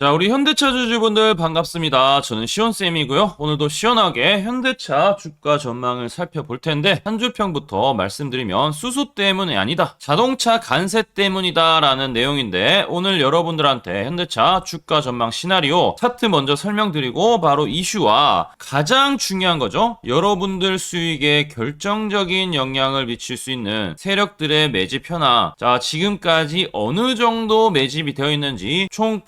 자, 우리 현대차 주주분들 반갑습니다. 저는 시온쌤이고요. 오늘도 시원하게 현대차 주가 전망을 살펴볼 텐데, 한 주평부터 말씀드리면 수수 때문이 아니다. 자동차 간세 때문이다. 라는 내용인데, 오늘 여러분들한테 현대차 주가 전망 시나리오 차트 먼저 설명드리고, 바로 이슈와 가장 중요한 거죠. 여러분들 수익에 결정적인 영향을 미칠 수 있는 세력들의 매집 현황. 자, 지금까지 어느 정도 매집이 되어 있는지 총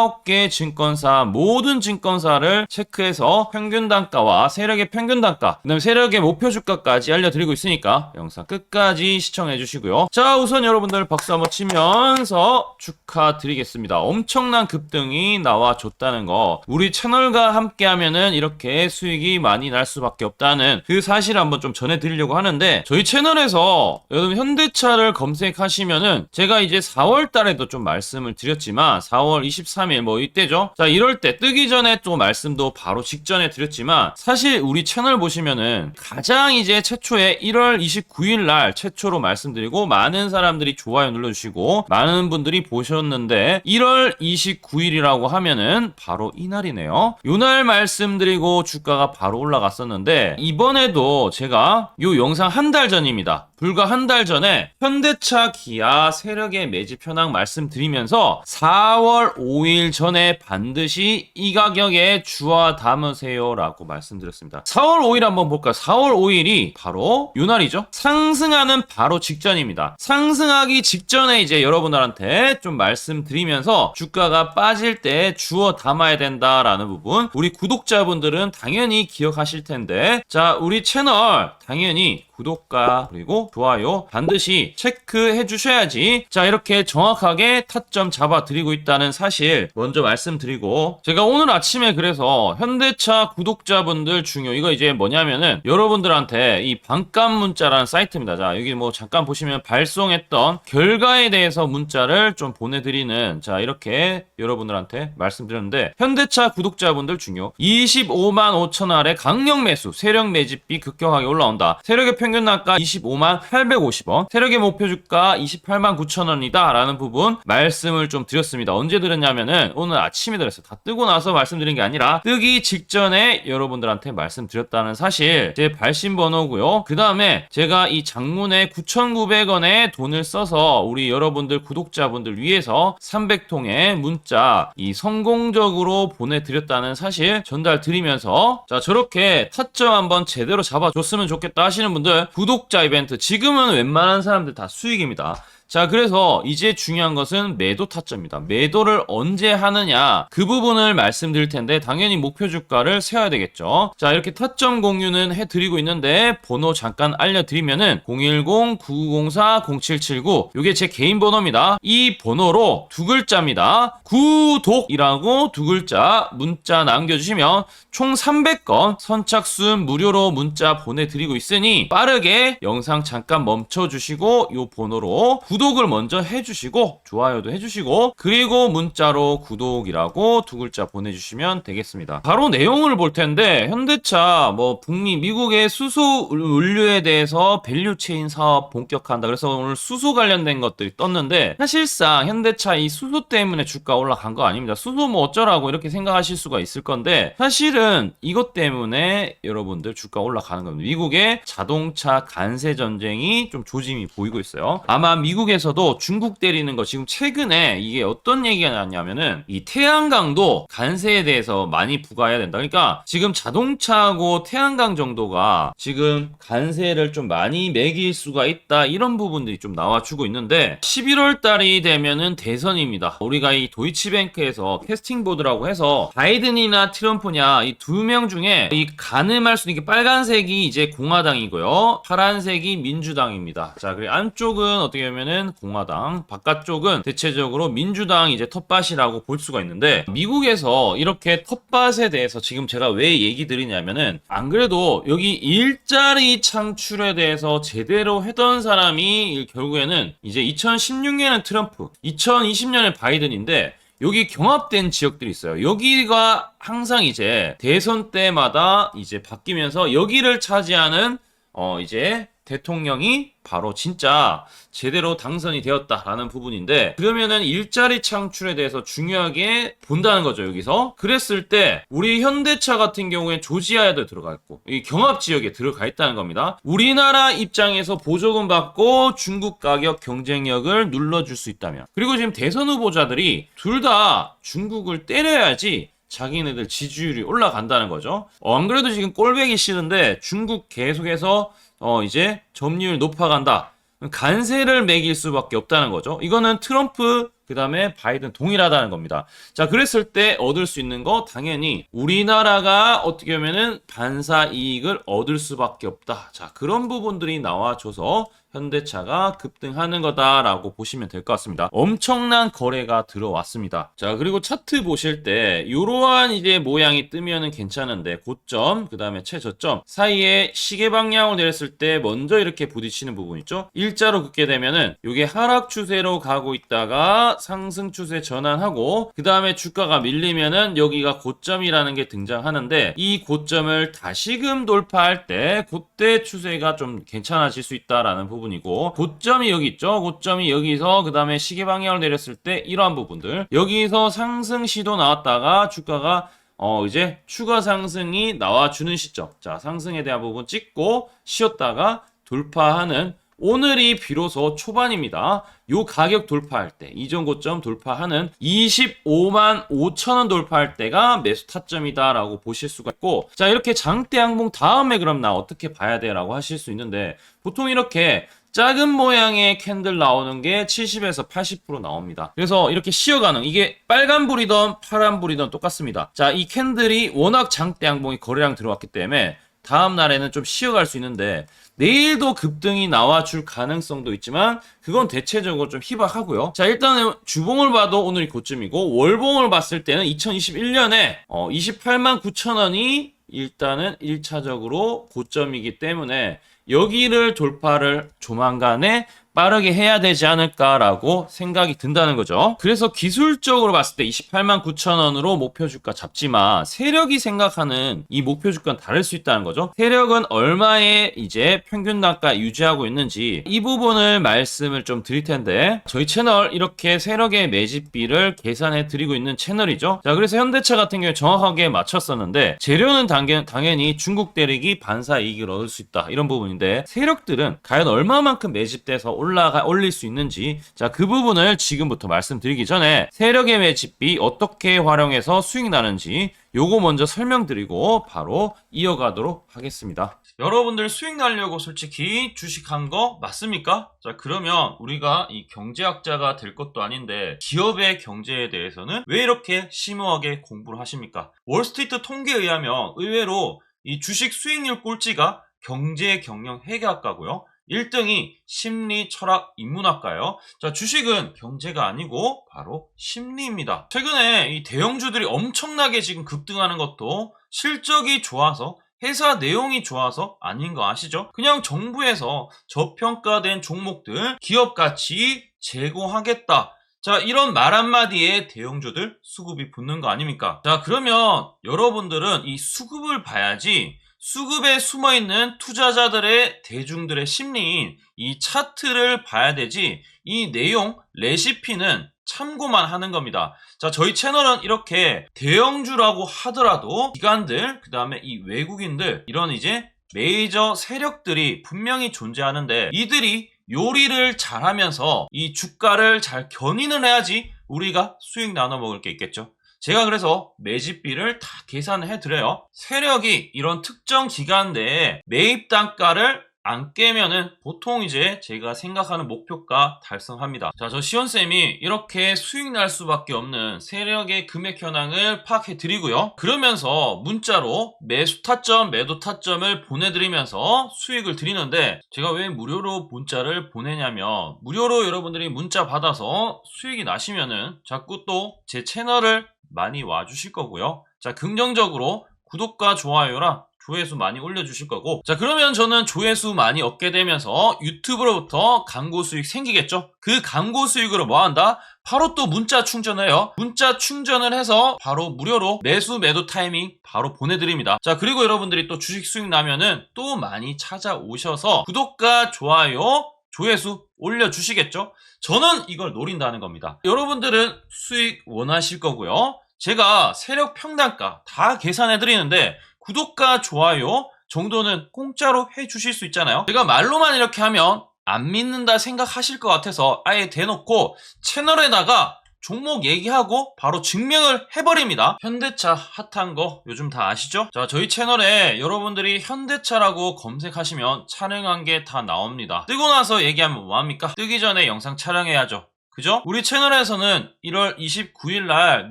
89개 증권사 모든 증권사를 체크해서 평균 단가와 세력의 평균 단가, 그다음에 세력의 목표 주가까지 알려드리고 있으니까 영상 끝까지 시청해 주시고요. 자, 우선 여러분들 박수 한번 치면서 축하드리겠습니다. 엄청난 급등이 나와 줬다는 거. 우리 채널과 함께 하면은 이렇게 수익이 많이 날 수밖에 없다는 그 사실을 한번 좀 전해드리려고 하는데 저희 채널에서 여러분 현대차를 검색하시면은 제가 이제 4월 달에도 좀 말씀을 드렸지만 4월 23일 뭐 이때죠. 자, 이럴 때 뜨기 전에 또 말씀도 바로 직전에 드렸지만 사실 우리 채널 보시면은 가장 이제 최초에 1월 29일 날 최초로 말씀드리고 많은 사람들이 좋아요 눌러주시고 많은 분들이 보셨는데 1월 29일이라고 하면은 바로 이날이네요. 요날 말씀드리고 주가가 바로 올라갔었는데 이번에도 제가 요 영상 한 달 전입니다. 불과 한 달 전에 현대차 기아 세력의 매집 현황 말씀드리면서 4월 5일 전에 반드시 이 가격에 주화 담으세요 라고 말씀드렸습니다. 4월 5일 한번 볼까요? 4월 5일이 바로 요 날이죠. 상승하는 바로 직전입니다. 상승하기 직전에 이제 여러분들한테 좀 말씀드리면서 주가가 빠질 때 주워 담아야 된다라는 부분 우리 구독자분들은 당연히 기억하실 텐데 자 우리 채널 당연히 구독과 그리고 좋아요 반드시 체크해 주셔야지. 자 이렇게 정확하게 타점 잡아 드리고 있다는 사실 먼저 말씀드리고 제가 오늘 아침에 그래서 현대차 구독자분들 중요 이거 이제 뭐냐면은 여러분들한테 이 반값 문자라는 사이트입니다. 자 여기 뭐 잠깐 보시면 발송했던 결과에 대해서 문자를 좀 보내드리는 자 이렇게 여러분들한테 말씀드렸는데 현대차 구독자분들 중요 25만 5천 알의 강력 매수 세력 매집비 급격하게 올라온다. 세력의 평균 단가 25만 850원. 세력의 목표 주가 28만 9천 원이다 라는 부분 말씀을 좀 드렸습니다. 언제 드렸냐면은 오늘 아침에 드렸어요. 다 뜨고 나서 말씀드린 게 아니라 뜨기 직전에 여러분들한테 말씀드렸다는 사실 제 발신 번호고요. 그 다음에 제가 이 장문에 9,900원에 돈을 써서 우리 여러분들 구독자분들 위해서 300통의 문자 이 성공적으로 보내드렸다는 사실 전달 드리면서 자 저렇게 타점 한번 제대로 잡아줬으면 좋겠다 하시는 분들 구독자 이벤트 지금은 웬만한 사람들 다 수익입니다. 자, 그래서 이제 중요한 것은 매도 타점입니다. 매도를 언제 하느냐 그 부분을 말씀드릴 텐데 당연히 목표 주가를 세워야 되겠죠. 자, 이렇게 타점 공유는 해드리고 있는데 번호 잠깐 알려드리면은 010-9904-0779 이게 제 개인 번호입니다. 이 번호로 두 글자입니다. 구독이라고 두 글자 문자 남겨주시면 총 300건 선착순 무료로 문자 보내드리고 있으니 빠르게 영상 잠깐 멈춰주시고 이 번호로 구독 을 먼저 해주시고 좋아요도 해주시고 그리고 문자로 구독이라고 두 글자 보내주시면 되겠습니다. 바로 내용을 볼 텐데 현대차 뭐 북미 미국의 수소 의류에 대해서 밸류 체인 사업 본격화한다. 그래서 오늘 수소 관련된 것들이 떴는데 사실상 현대차 이 수소 때문에 주가 올라간 거 아닙니다. 수소 뭐 어쩌라고 이렇게 생각하실 수가 있을 건데 사실은 이것 때문에 여러분들 주가 올라가는 겁니다. 미국의 자동차 간세 전쟁이 좀 조짐이 보이고 있어요. 아마 미국 에서도 중국 때리는 거 지금 최근에 이게 어떤 얘기가 나왔냐면은 이 태양광도 간세에 대해서 많이 부과해야 된다. 그러니까 지금 자동차하고 태양광 정도가 지금 간세를 좀 많이 매길 수가 있다. 이런 부분들이 좀 나와주고 있는데 11월 달이 되면은 대선입니다. 우리가 이 도이치뱅크에서 캐스팅 보드라고 해서 바이든이나 트럼프냐 이 두 명 중에 이 가늠할 수 있는 게 빨간색이 이제 공화당이고요. 파란색이 민주당입니다. 자, 그리고 안쪽은 어떻게 보면은 공화당, 바깥쪽은 대체적으로 민주당 이제 텃밭이라고 볼 수가 있는데 미국에서 이렇게 텃밭에 대해서 지금 제가 왜 얘기 드리냐면은 안 그래도 여기 일자리 창출에 대해서 제대로 했던 사람이 결국에는 이제 2016년에는 트럼프, 2020년에 바이든인데 여기 경합된 지역들이 있어요. 여기가 항상 이제 대선 때마다 이제 바뀌면서 여기를 차지하는 어 이제 대통령이 바로 진짜 제대로 당선이 되었다라는 부분인데 그러면은 일자리 창출에 대해서 중요하게 본다는 거죠 여기서. 그랬을 때 우리 현대차 같은 경우에 조지아에도 들어가 있고 이 경합 지역에 들어가 있다는 겁니다. 우리나라 입장에서 보조금 받고 중국 가격 경쟁력을 눌러줄 수 있다면. 그리고 지금 대선 후보자들이 둘 다 중국을 때려야지 자기네들 지지율이 올라간다는 거죠. 어, 안 그래도 지금 꼴배기 싫은데 중국 계속해서 어, 이제 점유율 높아간다. 간세를 매길 수밖에 없다는 거죠. 이거는 트럼프 그 다음에 바이든 동일하다는 겁니다. 자, 그랬을 때 얻을 수 있는 거 당연히 우리나라가 어떻게 보면은 반사 이익을 얻을 수밖에 없다. 자, 그런 부분들이 나와줘서 현대차가 급등하는 거다라고 보시면 될 것 같습니다. 엄청난 거래가 들어왔습니다. 자, 그리고 차트 보실 때 이러한 이제 모양이 뜨면은 괜찮은데 고점, 그 다음에 최저점 사이에 시계 방향을 내렸을 때 먼저 이렇게 부딪히는 부분 있죠? 일자로 긋게 되면은 이게 하락 추세로 가고 있다가 상승 추세 전환하고 그 다음에 주가가 밀리면은 여기가 고점이라는 게 등장하는데 이 고점을 다시금 돌파할 때 그때 추세가 좀 괜찮아질 수 있다라는 부분이고 고점이 여기 있죠? 고점이 여기서 그 다음에 시계 방향을 내렸을 때 이러한 부분들. 여기서 상승 시도 나왔다가 주가가 어 이제 추가 상승이 나와주는 시점. 자 상승에 대한 부분 찍고 쉬었다가 돌파하는 오늘이 비로소 초반입니다. 요 가격 돌파할 때, 이전 고점 돌파하는 25만 5천 원 돌파할 때가 매수 타점이다라고 보실 수가 있고, 자, 이렇게 장대 항봉 다음에 그럼 나 어떻게 봐야 돼? 라고 하실 수 있는데, 보통 이렇게 작은 모양의 캔들 나오는 게 70에서 80% 나옵니다. 그래서 이렇게 쉬어가는 이게 빨간불이든 파란불이든 똑같습니다. 자, 이 캔들이 워낙 장대 항봉이 거래량 들어왔기 때문에 다음 날에는 좀 쉬어갈 수 있는데 내일도 급등이 나와줄 가능성도 있지만 그건 대체적으로 좀 희박하고요. 자 일단은 주봉을 봐도 오늘이 고점이고 월봉을 봤을 때는 2021년에 어, 28만 9천 원이 일단은 1차적으로 고점이기 때문에 여기를 돌파를 조만간에 빠르게 해야 되지 않을까라고 생각이 든다는 거죠. 그래서 기술적으로 봤을 때 28만 9천 원으로 목표 주가 잡지만 세력이 생각하는 이 목표 주가는 다를 수 있다는 거죠. 세력은 얼마의 이제 평균 단가 유지하고 있는지 이 부분을 말씀을 좀 드릴 텐데 저희 채널 이렇게 세력의 매집비를 계산해 드리고 있는 채널이죠. 자, 그래서 현대차 같은 경우에 정확하게 맞췄었는데 재료는 당연, 당연히 중국 대륙이 반사 이익을 얻을 수 있다 이런 부분인데 세력들은 과연 얼마만큼 매집돼서 올라 가 올릴 수 있는지 자 그 부분을 지금부터 말씀드리기 전에 세력의 매집비 어떻게 활용해서 수익 나는지 요거 먼저 설명드리고 바로 이어가도록 하겠습니다. 여러분들 수익 날려고 솔직히 주식한 거 맞습니까? 자 그러면 우리가 이 경제학자가 될 것도 아닌데 기업의 경제에 대해서는 왜 이렇게 심오하게 공부를 하십니까? 월스트리트 통계에 의하면 의외로 이 주식 수익률 꼴찌가 경제 경영 회계학과고요. 1등이 심리, 철학, 인문학과예요. 자, 주식은 경제가 아니고 바로 심리입니다. 최근에 이 대형주들이 엄청나게 지금 급등하는 것도 실적이 좋아서 회사 내용이 좋아서 아닌 거 아시죠? 그냥 정부에서 저평가된 종목들 기업 가치 제고하겠다. 자, 이런 말 한마디에 대형주들 수급이 붙는 거 아닙니까? 자, 그러면 여러분들은 이 수급을 봐야지 수급에 숨어 있는 투자자들의 대중들의 심리인 이 차트를 봐야 되지 이 내용 레시피는 참고만 하는 겁니다. 자, 저희 채널은 이렇게 대형주라고 하더라도 기관들, 그 다음에 이 외국인들, 이런 이제 메이저 세력들이 분명히 존재하는데 이들이 요리를 잘하면서 이 주가를 잘 견인을 해야지 우리가 수익 나눠 먹을 게 있겠죠. 제가 그래서 매집비를 다 계산을 해드려요. 세력이 이런 특정 기간 내에 매입 단가를 안 깨면은 보통 이제 제가 생각하는 목표가 달성합니다. 자, 저 시원쌤이 이렇게 수익 날 수밖에 없는 세력의 금액 현황을 파악해 드리고요. 그러면서 문자로 매수 타점, 매도 타점을 보내드리면서 수익을 드리는데 제가 왜 무료로 문자를 보내냐면 무료로 여러분들이 문자 받아서 수익이 나시면은 자꾸 또 제 채널을 많이 와주실 거고요. 자, 긍정적으로 구독과 좋아요랑 조회수 많이 올려주실 거고. 자 그러면 저는 조회수 많이 얻게 되면서 유튜브로부터 광고 수익 생기겠죠? 그 광고 수익으로 뭐 한다? 바로 또 문자 충전해요. 문자 충전을 해서 바로 무료로 매수 매도 타이밍 바로 보내드립니다. 자 그리고 여러분들이 또 주식 수익 나면은 또 많이 찾아오셔서 구독과 좋아요 조회수 올려주시겠죠? 저는 이걸 노린다는 겁니다. 여러분들은 수익 원하실 거고요 제가 세력 평단가 다 계산해 드리는데 구독과 좋아요 정도는 공짜로 해 주실 수 있잖아요. 제가 말로만 이렇게 하면 안 믿는다 생각하실 것 같아서 아예 대놓고 채널에다가 종목 얘기하고 바로 증명을 해버립니다. 현대차 핫한 거 요즘 다 아시죠? 자, 저희 채널에 여러분들이 현대차라고 검색하시면 촬영한 게 다 나옵니다. 뜨고 나서 얘기하면 뭐합니까? 뜨기 전에 영상 촬영해야죠. 그죠? 우리 채널에서는 1월 29일 날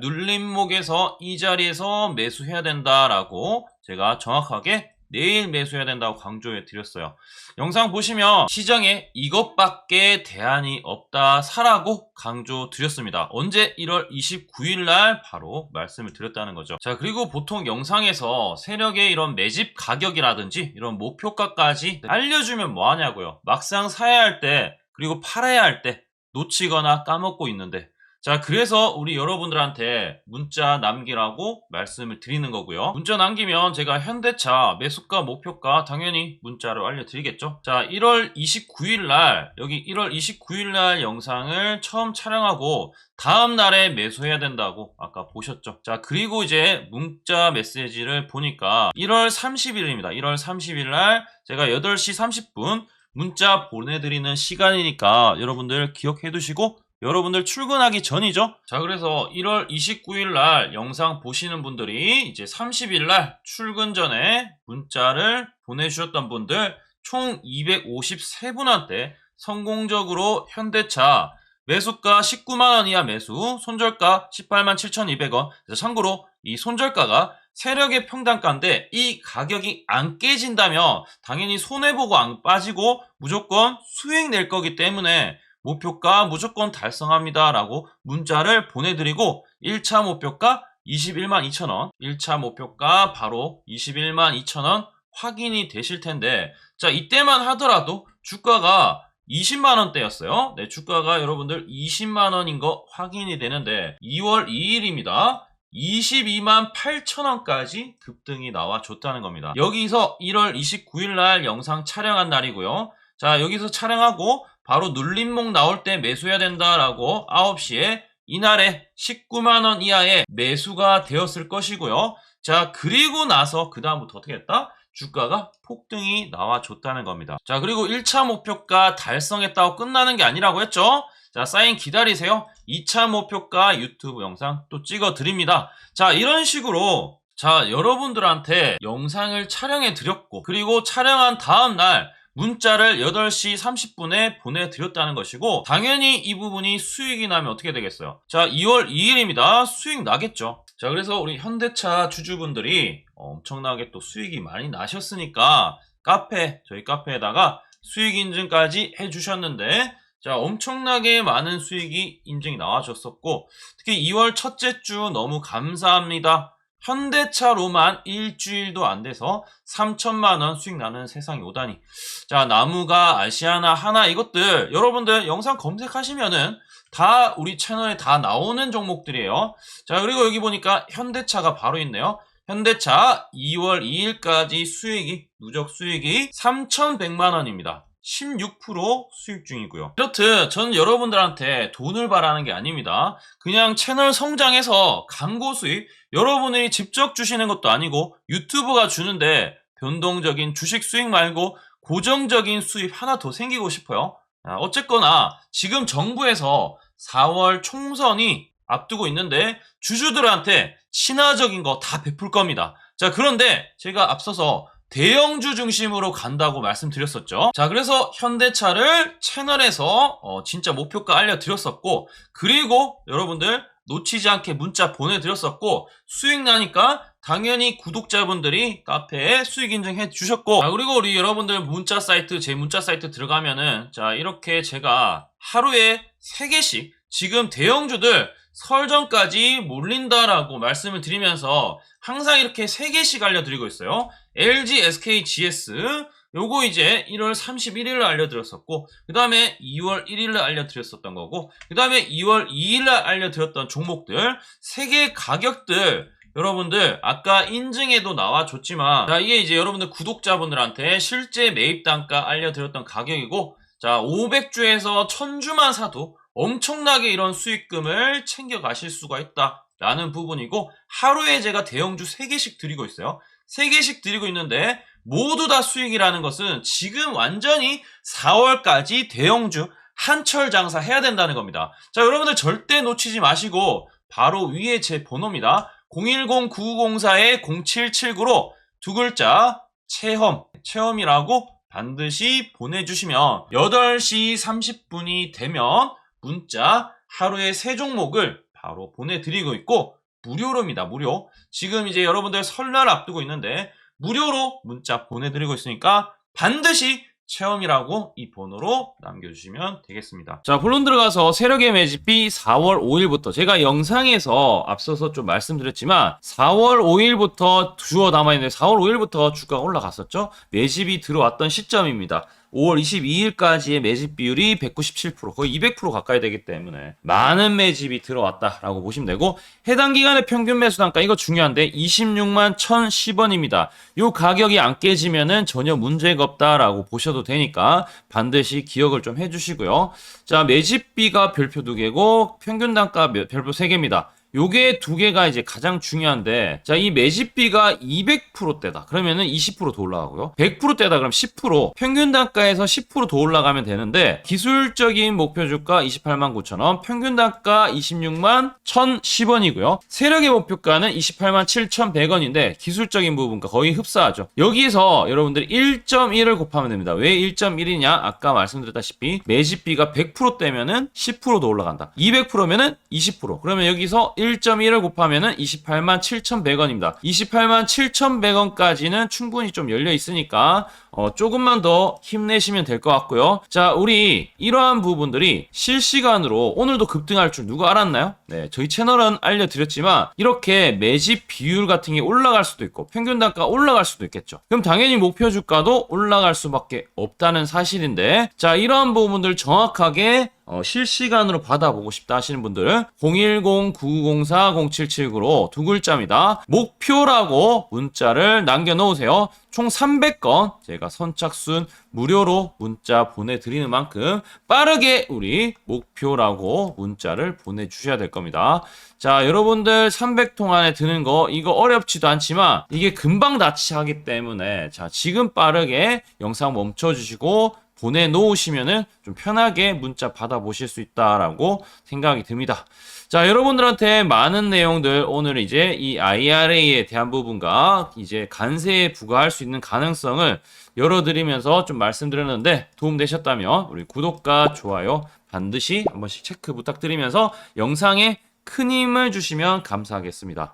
눌림목에서 이 자리에서 매수해야 된다라고 제가 정확하게 내일 매수해야 된다고 강조해 드렸어요. 영상 보시면 시장에 이것밖에 대안이 없다 사라고 강조 드렸습니다. 언제 1월 29일 날 바로 말씀을 드렸다는 거죠. 자, 그리고 보통 영상에서 세력의 이런 매집 가격이라든지 이런 목표가까지 알려주면 뭐 하냐고요. 막상 사야 할 때 그리고 팔아야 할 때 놓치거나 까먹고 있는데 자, 그래서 우리 여러분들한테 문자 남기라고 말씀을 드리는 거고요. 문자 남기면 제가 현대차 매수가 목표가 당연히 문자로 알려드리겠죠. 자, 1월 29일 날 여기 1월 29일 날 영상을 처음 촬영하고 다음 날에 매수해야 된다고 아까 보셨죠. 자, 그리고 이제 문자 메시지를 보니까 1월 30일입니다. 1월 30일 날 제가 8시 30분 문자 보내드리는 시간이니까 여러분들 기억해 두시고 여러분들 출근하기 전이죠. 자, 그래서 1월 29일 날 영상 보시는 분들이 이제 30일 날 출근 전에 문자를 보내주셨던 분들 총 253분한테 성공적으로 현대차 매수가 19만원 이하 매수, 손절가 18만 7,200원. 그래서 참고로 이 손절가가 세력의 평단가인데 이 가격이 안 깨진다면 당연히 손해보고 안 빠지고 무조건 수익 낼 거기 때문에 목표가 무조건 달성합니다. 라고 문자를 보내드리고 1차 목표가 21만 2천원, 1차 목표가 바로 21만 2천원 확인이 되실 텐데 자 이때만 하더라도 주가가 20만원대였어요. 네, 주가가 여러분들 20만원인 거 확인이 되는데 2월 2일입니다. 22만 8천원까지 급등이 나와줬다는 겁니다. 여기서 1월 29일 날 영상 촬영한 날이고요. 자, 여기서 촬영하고 바로 눌림목 나올 때 매수해야 된다라고 9시에 이날에 19만원 이하의 매수가 되었을 것이고요. 자, 그리고 나서 그 다음부터 어떻게 했다? 주가가 폭등이 나와줬다는 겁니다. 자, 그리고 1차 목표가 달성했다고 끝나는 게 아니라고 했죠? 자, 사인 기다리세요. 2차 목표가 유튜브 영상 또 찍어 드립니다. 자, 이런 식으로 자, 여러분들한테 영상을 촬영해 드렸고, 그리고 촬영한 다음 날 문자를 8시 30분에 보내드렸다는 것이고, 당연히 이 부분이 수익이 나면 어떻게 되겠어요? 자, 2월 2일입니다. 수익 나겠죠. 자, 그래서 우리 현대차 주주분들이 엄청나게 또 수익이 많이 나셨으니까, 카페, 저희 카페에다가 수익 인증까지 해주셨는데, 자, 엄청나게 많은 수익이 인증이 나와줬었고, 특히 2월 첫째 주 너무 감사합니다. 현대차로만 일주일도 안 돼서 3천만원 수익 나는 세상이 오다니. 자, 나무가 아시아나 하나 이것들 여러분들 영상 검색하시면은 다 우리 채널에 다 나오는 종목들이에요. 자, 그리고 여기 보니까 현대차가 바로 있네요. 현대차 2월 2일까지 수익이, 누적 수익이 3,100만원입니다. 16% 수익 중이고요. 이렇듯 저는 여러분들한테 돈을 바라는 게 아닙니다. 그냥 채널 성장해서 광고 수익 여러분이 직접 주시는 것도 아니고 유튜브가 주는데 변동적인 주식 수익 말고 고정적인 수입 하나 더 생기고 싶어요. 어쨌거나 지금 정부에서 4월 총선이 앞두고 있는데 주주들한테 친화적인 거 다 베풀 겁니다. 자, 그런데 제가 앞서서 대형주 중심으로 간다고 말씀드렸었죠. 자, 그래서 현대차를 채널에서 어, 진짜 목표가 알려드렸었고, 그리고 여러분들 놓치지 않게 문자 보내드렸었고, 수익 나니까 당연히 구독자분들이 카페에 수익 인증해 주셨고, 자, 그리고 우리 여러분들 문자 사이트, 제 문자 사이트 들어가면은, 자, 이렇게 제가 하루에 3개씩 지금 대형주들 설전까지 몰린다라고 말씀을 드리면서 항상 이렇게 3개씩 알려드리고 있어요. LG, SK, GS 요거 이제 1월 31일을 알려드렸었고 그 다음에 2월 1일을 알려드렸었던 거고 그 다음에 2월 2일날 알려드렸던 종목들 3개 가격들 여러분들 아까 인증에도 나와줬지만 자 이게 이제 여러분들 구독자분들한테 실제 매입 단가 알려드렸던 가격이고 자 500주에서 1000주만 사도 엄청나게 이런 수익금을 챙겨 가실 수가 있다 라는 부분이고 하루에 제가 대형주 3개씩 드리고 있어요 3개씩 드리고 있는데 모두 다 수익이라는 것은 지금 완전히 4월까지 대형주 한철 장사 해야 된다는 겁니다. 자 여러분들 절대 놓치지 마시고 바로 위에 제 번호입니다. 010-9904-0779로 두 글자 체험, 체험이라고 반드시 보내주시면 8시 30분이 되면 문자 하루에 세 종목을 바로 보내드리고 있고 무료로입니다. 무료. 지금 이제 여러분들 설날 앞두고 있는데 무료로 문자 보내드리고 있으니까 반드시 체험이라고 이 번호로 남겨주시면 되겠습니다. 자, 본론 들어가서 세력의 매집비 4월 5일부터 제가 영상에서 앞서서 좀 말씀드렸지만 4월 5일부터 주어 남아있는데 4월 5일부터 주가가 올라갔었죠. 매집이 들어왔던 시점입니다. 5월 22일까지의 매집 비율이 197% 거의 200% 가까이 되기 때문에 많은 매집이 들어왔다라고 보시면 되고 해당 기간의 평균 매수 단가 이거 중요한데 26만 1,010원입니다. 요 가격이 안 깨지면은 전혀 문제가 없다라고 보셔도 되니까 반드시 기억을 좀 해주시고요. 자 매집비가 별표 두 개고 평균 단가 몇- 별표 세 개입니다. 요게 두 개가 이제 가장 중요한데 자 이 매집비가 200%대다. 그러면은 20%더 올라가고요. 100%대다. 그럼 10% 평균 단가에서 10%더 올라가면 되는데 기술적인 목표 주가 28만 9천원 평균 단가 26만 1,010원이고요. 세력의 목표가는 28만 7,100원인데 기술적인 부분과 거의 흡사하죠. 여기서 여러분들이 1.1을 곱하면 됩니다. 왜 1.1이냐? 아까 말씀드렸다시피 매집비가 100%대면은 10%더 올라간다. 200%면은 20% 그러면 여기서 1.1을 곱하면은 28만 7,100원입니다. 28만 7,100원까지는 충분히 좀 열려 있으니까 어, 조금만 더 힘내시면 될 것 같고요. 자, 우리 이러한 부분들이 실시간으로 오늘도 급등할 줄 누가 알았나요? 네, 저희 채널은 알려드렸지만 이렇게 매집 비율 같은 게 올라갈 수도 있고 평균 단가 올라갈 수도 있겠죠. 그럼 당연히 목표 주가도 올라갈 수밖에 없다는 사실인데 자, 이러한 부분들 정확하게 어, 실시간으로 받아보고 싶다 하시는 분들은 010-9904-0779로 두 글자입니다. 목표라고 문자를 남겨놓으세요. 총 300건 제가 선착순 무료로 문자 보내드리는 만큼 빠르게 우리 목표라고 문자를 보내주셔야 될 겁니다. 자, 여러분들 300통 안에 드는 거 이거 어렵지도 않지만 이게 금방 다치하기 때문에 자, 지금 빠르게 영상 멈춰주시고 보내놓으시면은 좀 편하게 문자 받아보실 수 있다라고 생각이 듭니다. 자, 여러분들한테 많은 내용들 오늘 이제 이 IRA에 대한 부분과 이제 간세에 부과할 수 있는 가능성을 열어드리면서 좀 말씀드렸는데 도움 되셨다면 우리 구독과 좋아요 반드시 한 번씩 체크 부탁드리면서 영상에 큰 힘을 주시면 감사하겠습니다.